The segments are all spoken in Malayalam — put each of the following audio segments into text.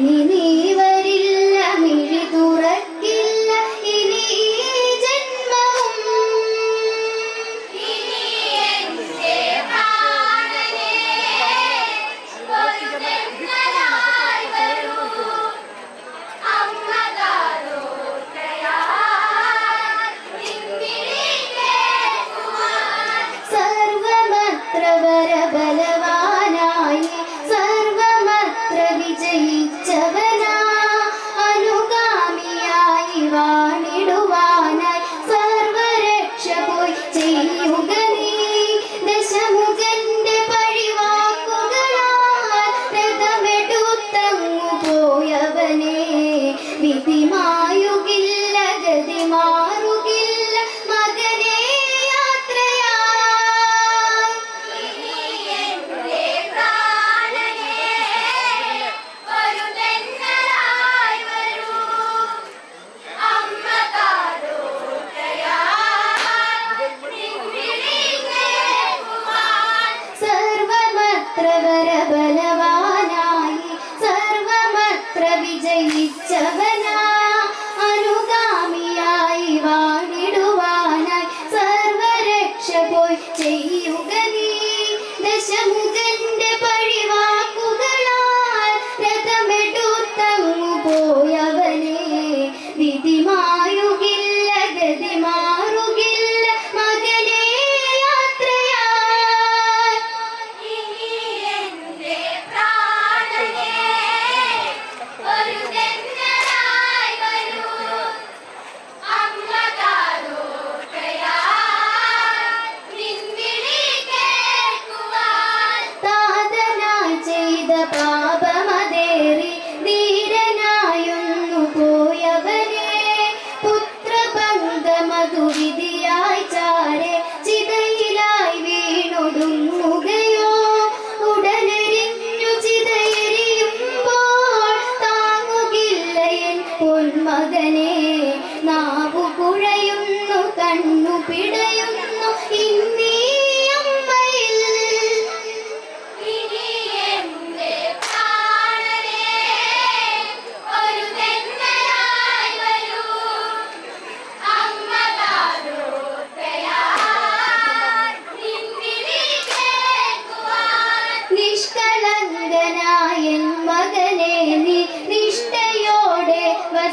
ni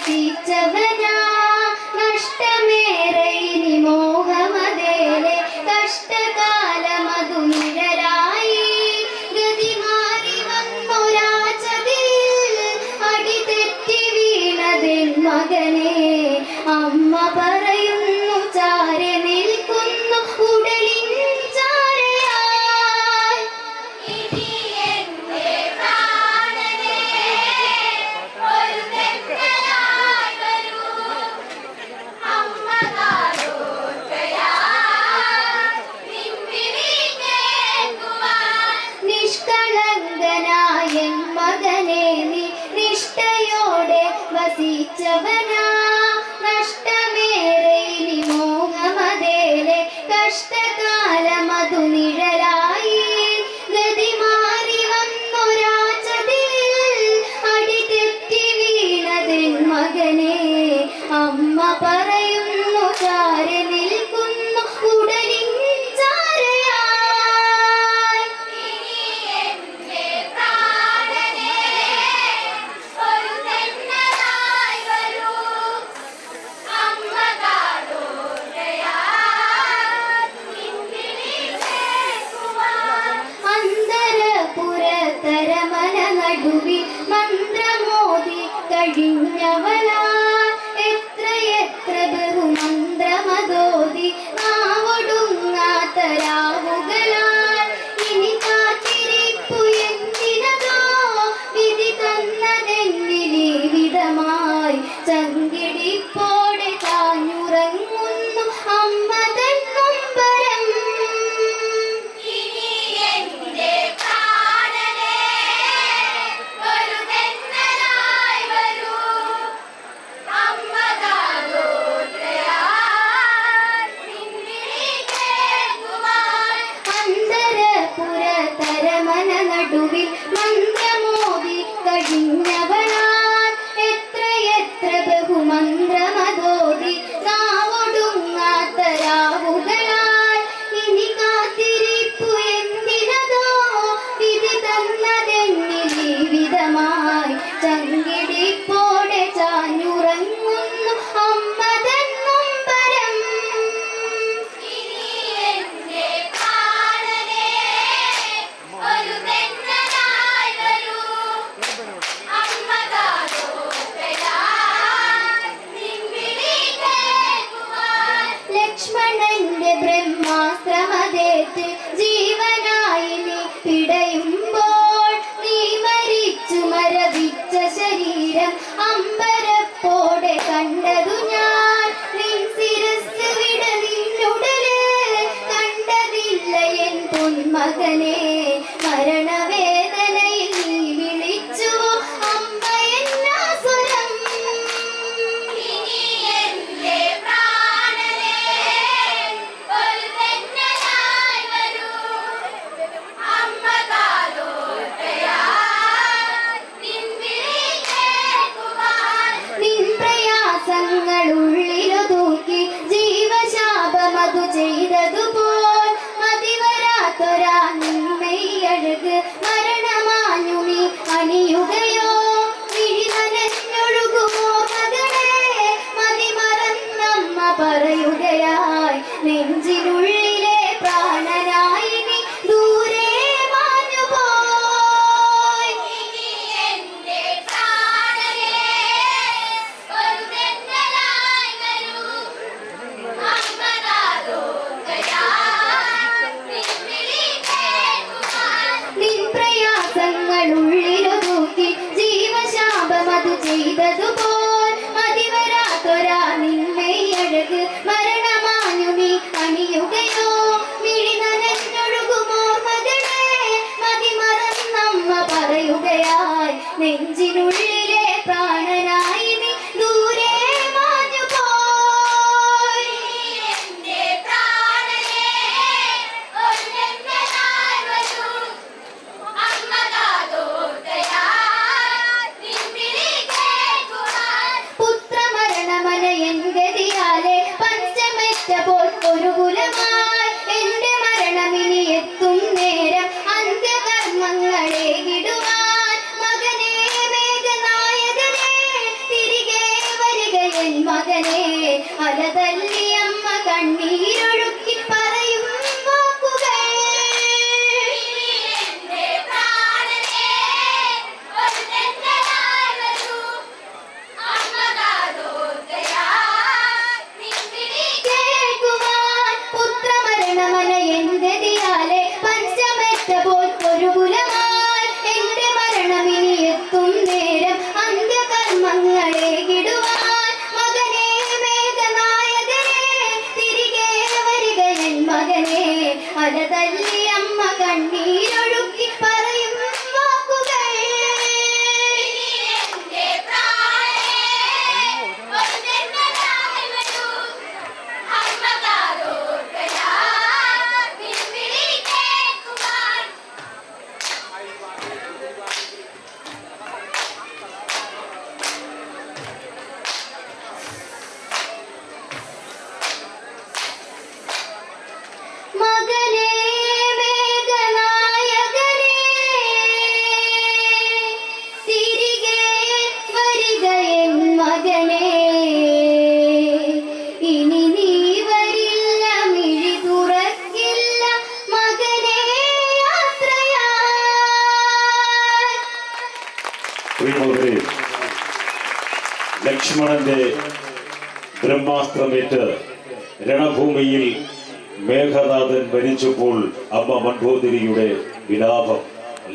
teacher പറയുന്നു ചാര നിൽക്കുന്നു ഉടലിൽ അന്തരപുരതരമല നടുവിൽ മന്ത്രമോദി കഴിഞ്ഞവനാ ചങ്കിടിപ്പോടെ താഞ്ഞുറങ്ങുന്നു അമ്മ തന്നുംബരം അന്തരപുര തരമന നടുവിൽ ലക്ഷ്മണന്റെ ബ്രഹ്മ bateaux. കണ്ണീരൊ ലക്ഷ്മണന്റെ ബ്രഹ്മാസ്ത്രമേറ്റ് രണഭൂമിയിൽ മേഘനാഥൻ ഭരിച്ചപ്പോൾ അമ്മ മൺഭൂതിരിയുടെ വിലാപം.